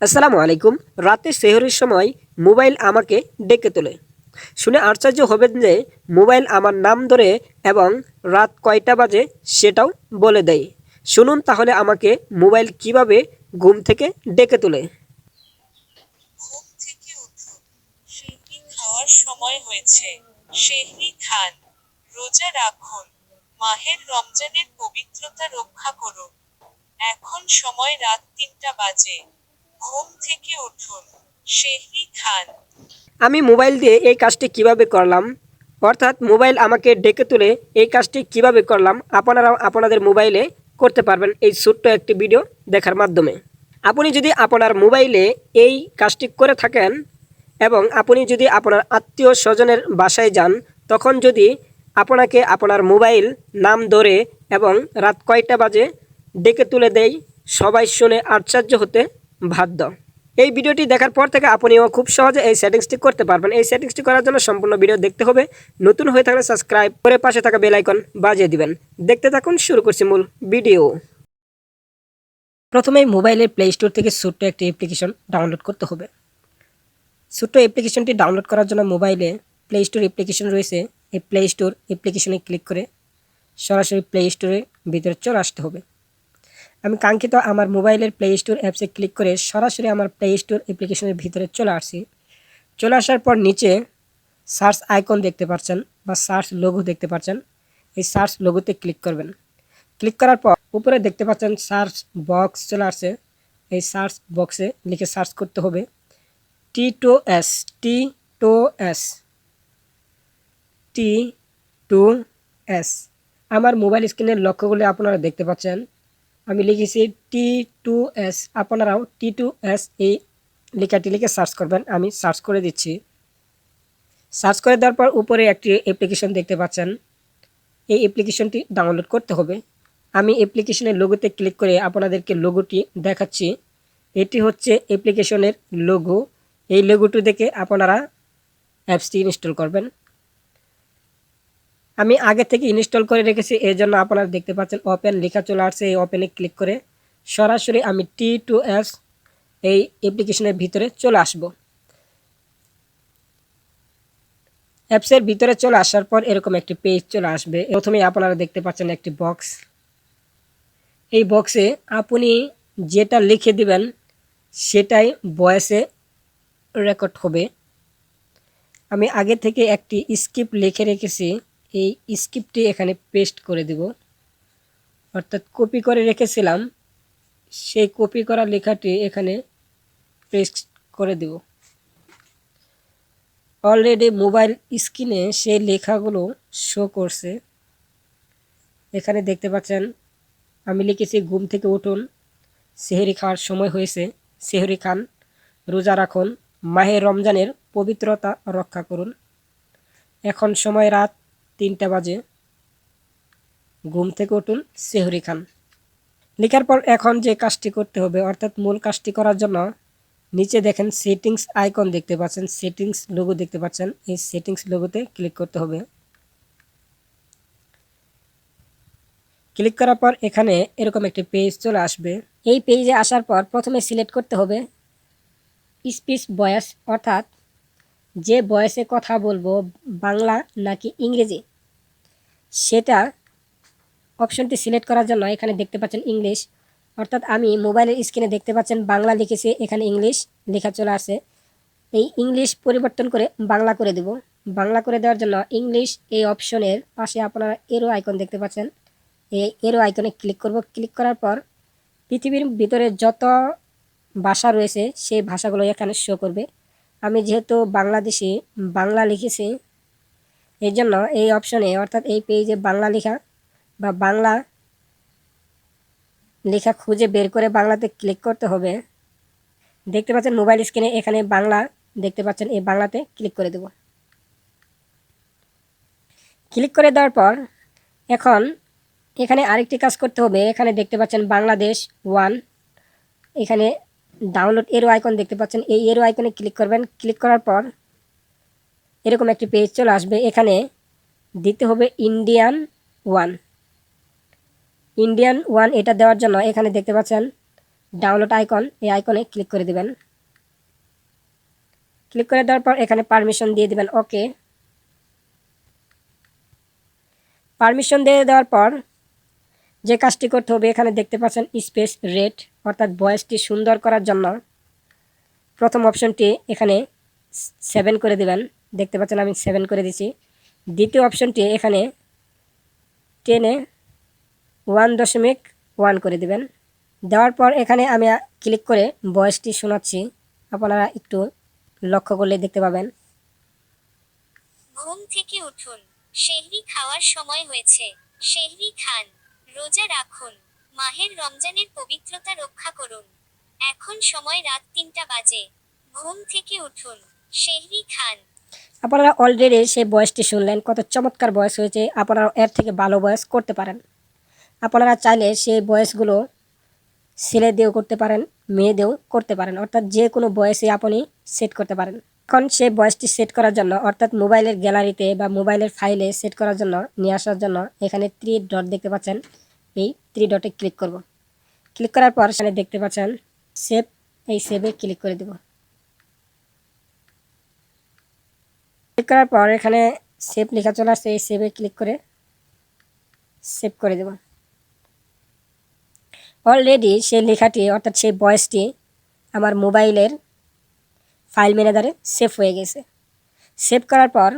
আসসালামু আলাইকুম। রাতে সেহরির সময় মোবাইল আমাকে ডেকে তোলে। শুনে আশ্চর্য হবেন যে মোবাইল আমার নাম ধরে এবং রাত কয়টা বাজে সেটাও বলে দেয়। শুনুন তাহলে আমাকে মোবাইল কীভাবে ঘুম থেকে ডেকে তোলে। ঘুম থেকে উঠুন। খাওয়ার সময় হয়েছে। সেহরি খান, রোজা রাখুন। মাহের রমজানের পবিত্রতা রক্ষা করুন। এখন সময় রাত তিনটা বাজে। ঘুম থেকে উঠুন সেহরি খান। আমি মোবাইল দিয়ে এই কাজটি কীভাবে করলাম? অর্থাৎ মোবাইল আমাকে ডেকে তুলে এই কাজটি কীভাবে করলাম, আপনারাও আপনাদের মোবাইলে করতে পারবেন এই ছোট্ট একটি ভিডিও দেখার মাধ্যমে। আপনি যদি আপনার মোবাইলে এই কাজটি করে থাকেন এবং আপনি যদি আপনার আত্মীয় স্বজনের বাসায় যান, তখন যদি আপনাকে আপনার মোবাইল নাম ধরে এবং রাত কয়টা বাজে ডেকে তুলে দেয়, সবাই শুনে আশ্চর্য হতে বাধ্য। এই ভিডিওটি দেখার পর থেকে আপনিও খুব সহজে এই সেটিংসটি করতে পারবেন। এই সেটিংসটি করার জন্য সম্পূর্ণ ভিডিও দেখতে হবে। নতুন হয়ে থাকলে সাবস্ক্রাইব করে পাশে থাকা বেল আইকন বাজিয়ে দিবেন। দেখতে থাকুন, শুরু করছি মূল ভিডিও। প্রথমেই মোবাইলের প্লে স্টোর থেকে ছোট্ট একটি অ্যাপ্লিকেশন ডাউনলোড করতে হবে। ছোট্ট অ্যাপ্লিকেশনটি ডাউনলোড করার জন্য মোবাইলে প্লে স্টোর অ্যাপ্লিকেশন রয়েছে। এই প্লে স্টোর অ্যাপ্লিকেশনে ক্লিক করে সরাসরি প্লে স্টোরের ভিতরে চলে আসতে হবে। আমি কাঙ্ক্ষিত আমার মোবাইলের প্লে স্টোর অ্যাপসে ক্লিক করে সরাসরি আমার প্লে স্টোর অ্যাপ্লিকেশনের ভিতরে চলে আসছি চলে আসার পর নিচে সার্চ আইকন দেখতে পাচ্ছেন বা সার্চ লোগো দেখতে পাচ্ছেন এই সার্চ লোগোতে ক্লিক করবেন। ক্লিক করার পর উপরে দেখতে পাচ্ছেন সার্চ বক্স চলে আসছে। এই সার্চ বক্সে লিখে সার্চ করতে হবে। T to S T to S T to S আমার মোবাইল স্ক্রিনের লক্ষ্যগুলি আপনারা দেখতে পাচ্ছেন। আমি লিখেছি টি টু এস, আপনারাও টি টু এস এই লেখাটি লিখে সার্চ করবেন, আমি সার্চ করে দিচ্ছি। সার্চ করে দেওয়ার পর উপরে একটি অ্যাপ্লিকেশন দেখতে পাচ্ছেন। এই অ্যাপ্লিকেশনটি ডাউনলোড করতে হবে। আমি অ্যাপ্লিকেশনের লোগোতে ক্লিক করে আপনাদেরকে লোগোটি দেখাচ্ছি। এটি হচ্ছে অ্যাপ্লিকেশনের লোগো এই লোগোটি দেখে আপনারা অ্যাপসটি ইনস্টল করবেন। আমি আগে থেকে ইনস্টল করে রেখেছি এই জন্য আপনারা দেখতে পাচ্ছেন ওপেন লেখা চলে আসছে, এই ওপেনে ক্লিক করে সরাসরি আমি টি টু এস এই অ্যাপ্লিকেশনের ভিতরে চলে আসব। অ্যাপসের ভিতরে চলে আসার পর এরকম একটি পেজ চলে আসবে প্রথমেই আপনারা দেখতে পাচ্ছেন একটি বক্স এই বক্সে আপনি যেটা লিখে দিবেন, সেটাই ভয়েসে রেকর্ড হবে। আমি আগে থেকে একটি স্ক্রিপ্ট লিখে রেখেছি। এই স্ক্রিপ্টটি এখানে পেস্ট করে দেব। অর্থাৎ কপি করে রেখেছিলাম। সেই কপি করা লেখাটি এখানে পেস্ট করে দেব। অলরেডি মোবাইল স্ক্রিনে সেই লেখাগুলো শো করছে। এখানে দেখতে পাচ্ছেন, আমি লিখেছি, ঘুম থেকে উঠুন, সেহরি খাওয়ার সময় হয়েছে, সেহরি খান, রোজা রাখুন, মাহে রমজানের পবিত্রতা রক্ষা করুন। এখন সময় রাত তিনটা বাজে। ঘুম থেকে উঠুন, সেহরি খান। লেখার পর এখন যে কাজটি করতে হবে, অর্থাৎ মূল কাজটি করার জন্য নিচে দেখেন সেটিংস আইকন দেখতে পাচ্ছেন সেটিংস লোগো দেখতে পাচ্ছেন। এই সেটিংস লোগোতে ক্লিক করতে হবে। ক্লিক করার পর এখানে এরকম একটি পেজ চলে আসবে। এই পেজে আসার পর প্রথমে সিলেক্ট করতে হবে স্পিচ বয়স অর্থাৎ যে বয়সে কথা বলব, বাংলা নাকি ইংরেজি সেটা অপশনটি সিলেক্ট করার জন্য এখানে দেখতে পাচ্ছেন ইংলিশ অর্থাৎ আমি মোবাইলের স্ক্রিনে দেখতে পাচ্ছেন বাংলা লিখেছি, এখানে ইংলিশ লেখা চলে আসে এই ইংলিশ পরিবর্তন করে বাংলা করে দেব। বাংলা করে দেওয়ার জন্য ইংলিশ এই অপশনের পাশে আপনারা এরও আইকন দেখতে পাচ্ছেন। এই এরো আইকনে ক্লিক করব। ক্লিক করার পর পৃথিবীর ভিতরে যত ভাষা রয়েছে, সেই ভাষাগুলো এখানে শো করবে। আমি যেহেতু বাংলাদেশি, বাংলা লিখেছি এই জন্য এই অপশনে অর্থাৎ এই পেজে বাংলা লেখা বা বাংলা লেখা খুঁজে বের করে বাংলাতে ক্লিক করতে হবে। দেখতে পাচ্ছেন মোবাইল স্ক্রিনে এখানে বাংলা দেখতে পাচ্ছেন, এই বাংলাতে ক্লিক করে দেব। ক্লিক করে দেওয়ার পর এখন এখানে আরেকটি কাজ করতে হবে। এখানে দেখতে পাচ্ছেন বাংলাদেশ ওয়ান এখানে ডাউনলোড এরো আইকন দেখতে পাচ্ছেন। এই এরো আইকনে ক্লিক করবেন। ক্লিক করার পর এরকম একটি পেজ চলে আসবে। এখানে দিতে হবে ইন্ডিয়ান ওয়ান ইন্ডিয়ান ওয়ান এটা দেওয়ার জন্য এখানে দেখতে পাচ্ছেন ডাউনলোড আইকন এই আইকনে ক্লিক করে দিবেন। ক্লিক করে দেওয়ার পর এখানে পারমিশন দিয়ে দিবেন। ওকে পারমিশন দিয়ে দেওয়ার পর যে কাজটি করতে হবে, এখানে দেখতে পাচ্ছেন স্পেস রেট অর্থাৎ ভয়েসটি সুন্দর করার জন্য প্রথম অপশনটি এখানে সেভেন করে দিবেন। দেখতে পাচ্ছেন আমি সেভেন করে দিছি। দ্বিতীয় অপশনটি এখানে টেনে ওয়ান দশমিক ওয়ান করে দিবেন। দেওয়ার পর এখানে আমি ক্লিক করে ভয়েসটি শোনাচ্ছি। আপনারা একটু লক্ষ্য করলে দেখতে পাবেন। ঘুম থেকে উঠুন। সেহরি খাওয়ার সময় হয়েছে। সেহরি খান, রোজা রাখুন। মাহের রমজানের পবিত্রতা রক্ষা করুন। এখন সময় রাত তিনটা বাজে। ঘুম থেকে উঠুন। সেহরি খান আপনারা অলরেডি সেই বয়সটি শুনলেন, কত চমৎকার বয়স হয়েছে, আপনারা এর থেকে ভালো বয়স করতে পারেন। আপনারা চাইলে সেই বয়সগুলো ছেলে দিয়েও করতে পারেন মেয়ে দিয়েও করতে পারেন, অর্থাৎ যে কোনো বয়সে আপনি সেট করতে পারেন। এখন সেই বয়সটি সেট করার জন্য, অর্থাৎ মোবাইলের গ্যালারিতে বা মোবাইলের ফাইলে সেট করার জন্য, নিয়ে আসার জন্য এখানে থ্রি ডট দেখতে পাচ্ছেন। এই থ্রি ডটে ক্লিক করব। ক্লিক করার পর সেখানে দেখতে পাচ্ছেন সেভ এই সেভে ক্লিক করে দেব। ক্লিক করার পর এখানে সেভ লেখা চলে আসছে, এই সেভে ক্লিক করে সেভ করে দেব। অলরেডি সেই লেখাটি, অর্থাৎ সেই ভয়েসটি আমার মোবাইলের ফাইল ম্যানেজারে সেভ হয়ে গেছে। সেভ করার পর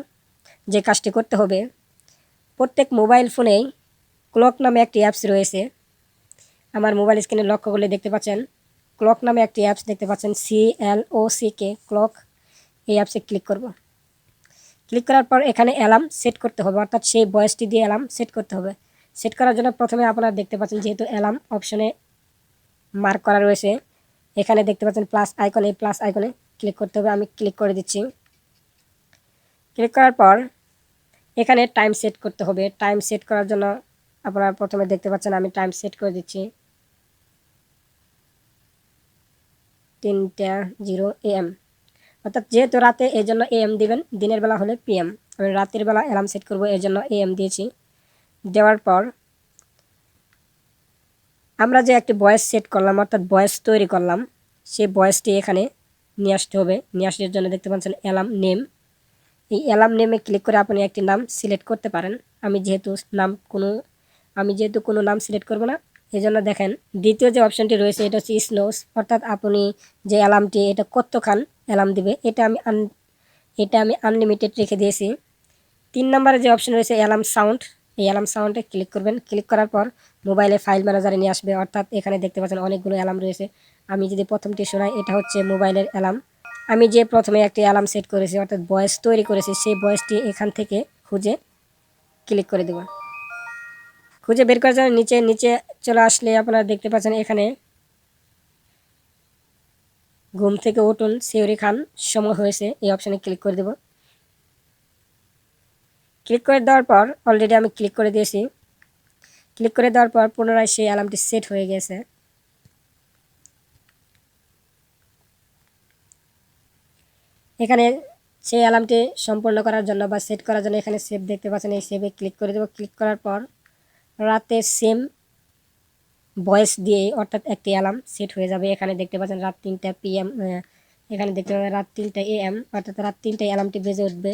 যে কাজটি করতে হবে, প্রত্যেক মোবাইল ফোনেই ক্লক নামে একটি অ্যাপস রয়েছে। আমার মোবাইল স্ক্রিনে লক্ষ্য করলে দেখতে পাচ্ছেন ক্লক নামে একটি অ্যাপস দেখতে পাচ্ছেন C L O C K clock এই অ্যাপসে ক্লিক করব। ক্লিক করার পর এখানে অ্যালার্ম সেট করতে হবে, অর্থাৎ সেই বয়সটি দিয়ে অ্যালার্ম সেট করতে হবে। সেট করার জন্য প্রথমে আপনারা দেখতে পাচ্ছেন যেহেতু অ্যালার্ম অপশনে মার্ক করা রয়েছে, এখানে দেখতে পাচ্ছেন প্লাস আইকনে প্লাস আইকনে ক্লিক করতে হবে। আমি ক্লিক করে দিচ্ছি। ক্লিক করার পর এখানে টাইম সেট করতে হবে। টাইম সেট করার জন্য আপনারা প্রথমে দেখতে পাচ্ছেন আমি টাইম সেট করে দিচ্ছি। তিনটা জিরো এম। অর্থাৎ যেহেতু রাতে এই জন্য এম দিবেন, দিনের বেলা হলে পিএম আমি রাতের বেলা অ্যালার্ম সেট করব এর জন্য এম দিয়েছি। দেওয়ার পর আমরা যে একটি বয়েস সেট করলাম, অর্থাৎ বয়েস তৈরি করলাম, সেই বয়েসটি এখানে নিয়ে আসতে হবে। নিয়ে আসার জন্য দেখতে পাচ্ছেন অ্যালার্ম নেম এই অ্যালার্ম নেমে ক্লিক করে আপনি একটি নাম সিলেক্ট করতে পারেন। আমি যেহেতু নাম কোনো, আমি যেহেতু কোনো নাম সিলেক্ট করব না, এই জন্য দেখেন দ্বিতীয় যে অপশনটি রয়েছে, এটা হচ্ছে স্নোস অর্থাৎ আপনি যে অ্যালার্মটি এটা কতখান অ্যালার্ম দিবে। এটা আমি আন, এটা আমি আনলিমিটেড রেখে দিয়েছি। তিন নম্বরে যে অপশন রয়েছে অ্যালার্ম সাউন্ড এই অ্যালার্ম সাউন্ডে ক্লিক করবেন। ক্লিক করার পর মোবাইলে ফাইল ম্যানেজারে নিয়ে আসবে। অর্থাৎ এখানে দেখতে পাচ্ছেন অনেকগুলো অ্যালার্ম রয়েছে। আমি যদি প্রথমটি শোনাই, এটা হচ্ছে মোবাইলের অ্যালার্ম আমি যে প্রথমে একটি অ্যালার্ম সেট করেছি, অর্থাৎ ভয়েস তৈরি করেছি, সেই ভয়েসটি এখান থেকে খুঁজে ক্লিক করে দেব। খুঁজে বের করার জন্য নিচে নিচে চলে আসলে আপনারা দেখতে পাচ্ছেন এখানে ঘুম থেকে উঠুন সিউরি খান। সময় হয়েছে, এই অপশানে ক্লিক করে দেব। ক্লিক করে দেওয়ার পর অলরেডি আমি ক্লিক করে দিয়েছি। ক্লিক করে দেওয়ার পর পুনরায় সেই অ্যালার্মটি সেট হয়ে গেছে। এখানে সেই অ্যালার্মটি সম্পূর্ণ করার জন্য বা সেট করার জন্য এখানে সেভ দেখতে পাচ্ছেন, এই সেভে ক্লিক করে দেবো। ক্লিক করার পর রাতে সেম ভয়েস দিয়ে অর্থাৎ একটি অ্যালার্ম সেট হয়ে যাবে। এখানে দেখতে পাচ্ছেন রাত তিনটা পিএম এখানে দেখতে পাবেন রাত তিনটা এএম অর্থাৎ রাত তিনটায় অ্যালার্মটি বেজে উঠবে।